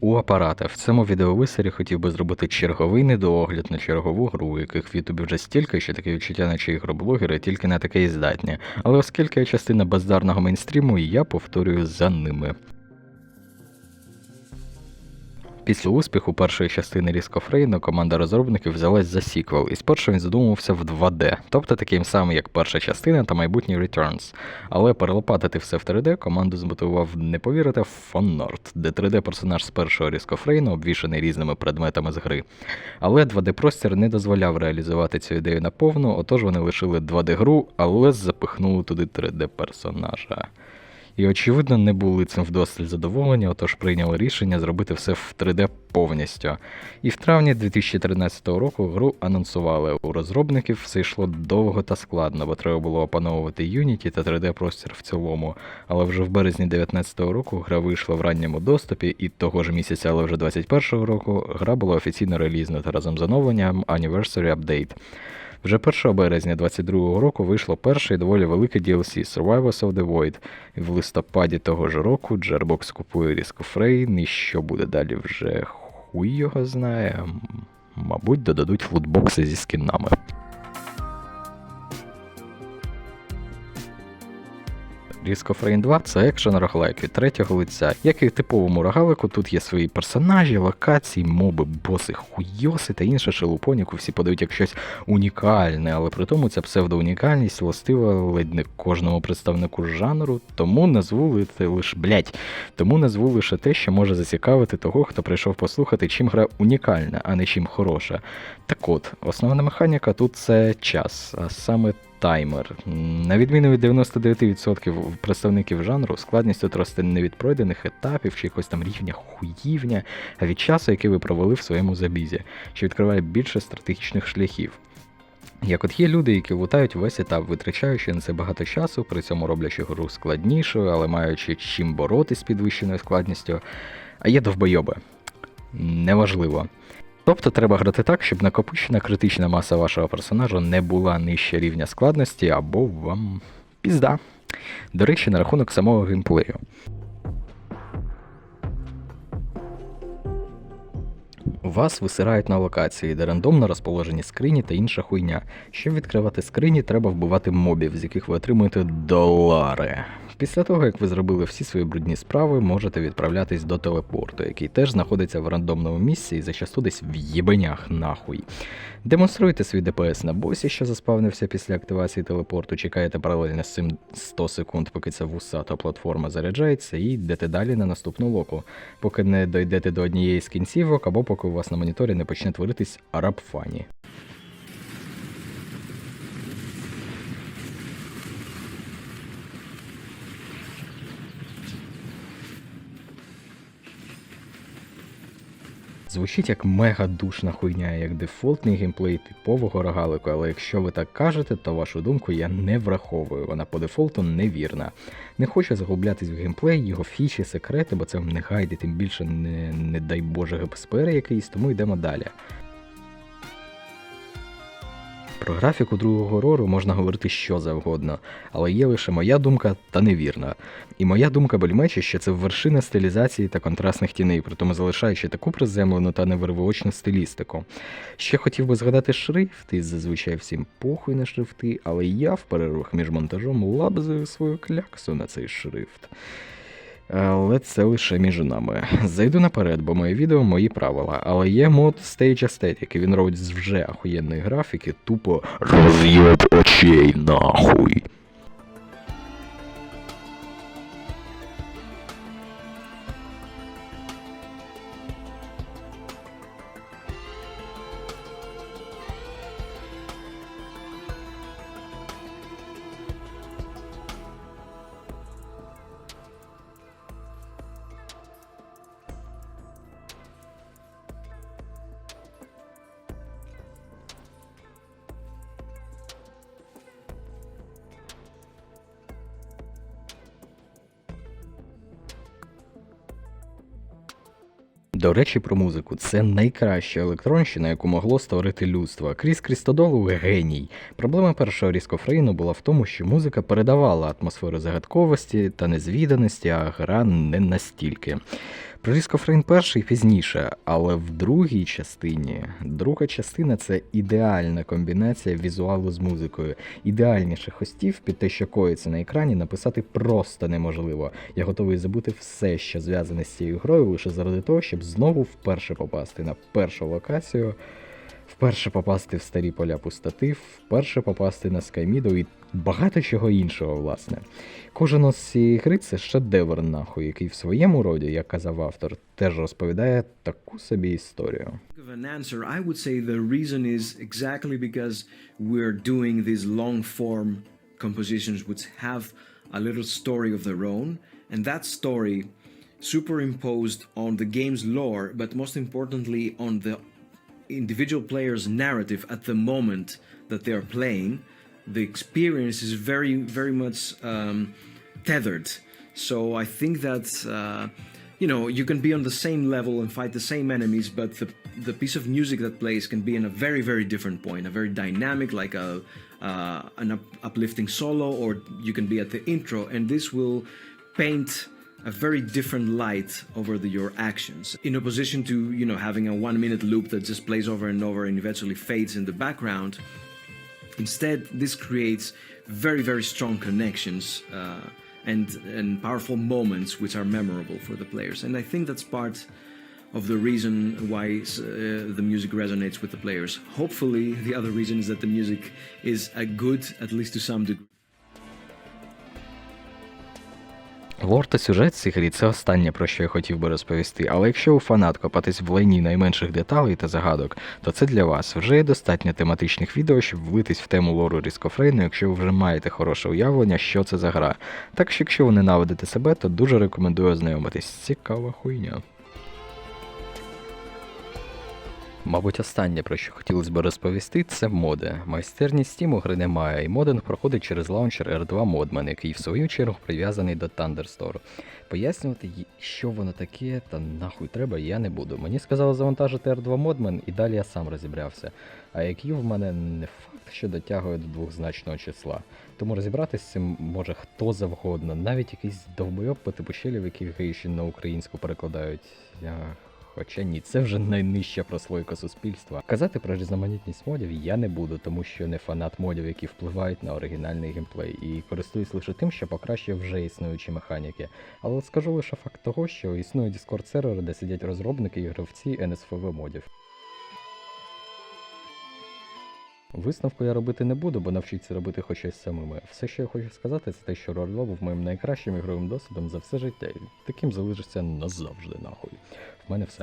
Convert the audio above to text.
У апарата в цьому відеовисері хотів би зробити черговий недоогляд на чергову гру, яких в Ютубі вже стільки, що таке відчуття, наче ігроблогери тільки на таке і здатні. Але оскільки я частина бездарного мейнстріму, я повторюю за ними. Після успіху першої частини Rain команда розробників взялась за сіквел, і спершу він задумувався в 2D, тобто таким самим, як перша частина та майбутній Returns. Але перелопатити все в 3D команду змотивував не повірити фанарт, де 3D-персонаж з першого Rain обвішаний різними предметами з гри. Але 2D-простір не дозволяв реалізувати цю ідею наповну, отож вони лишили 2D-гру, але запихнули туди 3D-персонажа. І, очевидно, не були цим вдосталь задоволені, отож прийняли рішення зробити все в 3D повністю. І в травні 2013 року гру анонсували. У розробників все йшло довго та складно, бо треба було опановувати Unity та 3D-простір в цілому. Але вже в березні 2019 року гра вийшла в ранньому доступі, і того ж місяця, але вже 2021 року, гра була офіційно релізнута разом з оновленням Anniversary Update. Вже 1 березня 2022 року вийшло перше і доволі велике DLC Survivors of the Void. І в листопаді того ж року Gearbox купує of Rain, і що буде далі вже хуй його знає. Мабуть, додадуть футбокси зі скінами. Risk of Rain 2 це екшен роглайк від третього лиця. Як і в типовому рогалику, тут є свої персонажі, локації, моби, боси, хуйоси та інше шелупоніку всі подають як щось унікальне, але при тому ця псевдоунікальність властива ледь не кожному представнику жанру, тому назву лише блять, тому назву лише те, що може зацікавити того, хто прийшов послухати, чим гра унікальна, а не чим хороша. Так от, основна механіка тут це час, а саме таймер. На відміну від 99% представників жанру, складність тут росте не від пройдених етапів чи якогось там рівня хуївня, а від часу, який ви провели в своєму забізі, що відкриває більше стратегічних шляхів. Як от є люди, які лутають весь етап, витрачаючи на це багато часу, при цьому роблячи гру складнішою, але маючи чим боротись з підвищеною складністю, а є довбойоби. Неважливо. Тобто треба грати так, щоб накопичена критична маса вашого персонажа не була нижче рівня складності, або вам пізда. До речі, на рахунок самого геймплею. Вас висирають на локації, де рандомно розположені скрині та інша хуйня. Щоб відкривати скрині, треба вбивати мобів, з яких ви отримуєте долари. Після того, як ви зробили всі свої брудні справи, можете відправлятись до телепорту, який теж знаходиться в рандомному місці і зачасту десь в єбенях нахуй. Демонструйте свій ДПС на босі, що заспавнився після активації телепорту, чекаєте паралельно з цим 100 секунд, поки ця вусата платформа заряджається, і йдете далі на наступну локу, поки не дойдете до однієї з кінцівок, або поки у вас на моніторі не почне творитись араб фані. Звучить як мега душна хуйня, як дефолтний геймплей типового рогалику, але якщо ви так кажете, то вашу думку я не враховую, вона по дефолту невірна. Не хочу загублятись в геймплей, його фіші, секрети, бо це не гайди, тим більше не, не дай Боже ГПСПР якийсь, тому йдемо далі. Про графіку другого рору можна говорити що завгодно, але є лише моя думка та невірна. І моя думка бельмечі, що це вершина стилізації та контрастних тіней, притому залишаючи таку приземлену та невирвочну стилістику. Ще хотів би згадати шрифти, зазвичай всім похуй на шрифти, але я в перервах між монтажом лабзую свою кляксу на цей шрифт. Але це лише між нами. Зайду наперед, бо моє відео мої правила. Але є мод Stage Aesthetic, і він робить з вже ахуєнної графіки, тупо роз'єб очей нахуй. До речі, про музику. Це найкраща електронщина, яку могло створити людство. Кріс Крістодолу геній. Проблема першого різкофрейну була в тому, що музика передавала атмосферу загадковості та незвіданості, а гра не настільки. Про Risk перший пізніше, але в другій частині, друга частина це ідеальна комбінація візуалу з музикою. Ідеальніше хостів під те, що коїться на екрані, написати просто неможливо. Я готовий забути все, що зв'язане з цією грою, лише заради того, щоб знову вперше попасти на першу локацію, вперше попасти в старі поля пустоти, вперше попасти на Скайміду і багато чого іншого, власне. Кожен з цієї гри це шедевр нахуй, який в своєму роді, як казав автор, теж розповідає таку собі історію. I would say the reason is exactly because we're doing these long form compositions which have a little story of their own, and that story superimposed on the game's lore, but most importantly on the individual player's narrative at the moment that they are playing. The experience is very, very much um, tethered. So I think that uh, you know you can be on the same level and fight the same enemies, but the the piece of music that plays can be in a very, very different point, a very dynamic, like a uh, an up, uplifting solo, or you can be at the intro, and this will paint a very different light over the, your actions in opposition to you know having a one minute loop that just plays over and over and eventually fades in the background Instead, this creates very, very strong connections uh, and and powerful moments which are memorable for the players. And I think that's part of the reason why uh, the music resonates with the players. Hopefully, the other reason is that the music is a good, at least to some degree. Лор та сюжет цих грі це останнє, про що я хотів би розповісти, але якщо у фанат копатись в лайні найменших деталей та загадок, то це для вас вже є достатньо тематичних відео, щоб влитись в тему лору різкофрейну, якщо ви вже маєте хороше уявлення, що це за гра. Так що якщо ви ненавидите себе, то дуже рекомендую ознайомитись. Цікава хуйня. Мабуть, останнє, про що хотілося б розповісти, це моди. Майстерність Steam гри немає, і модинг проходить через лаунчер R2 Modman, який в свою чергу прив'язаний до Thunderstore. Пояснювати, що воно таке та нахуй треба, я не буду. Мені сказали завантажити R2 Modman, і далі я сам розібрався. А IQ в мене не факт, що дотягує до двохзначного числа. Тому розібратися з цим може хто завгодно, навіть якийсь довбойоб по типу щелів, які гейші на українську перекладають. Хоча ні, це вже найнижча прослойка суспільства. Казати про різноманітність модів я не буду, тому що не фанат модів, які впливають на оригінальний геймплей, і користуюсь лише тим, що покращує вже існуючі механіки. Але скажу лише факт того, що існують Discord сервери, де сидять розробники і гравці NSFW модів. Висновку я робити не буду, бо навчиться робити хоч щось самими. Все, що я хочу сказати, це те, що Roar 2 був моїм найкращим ігровим досвідом за все життя, і таким залишиться назавжди нахуй. В мене все.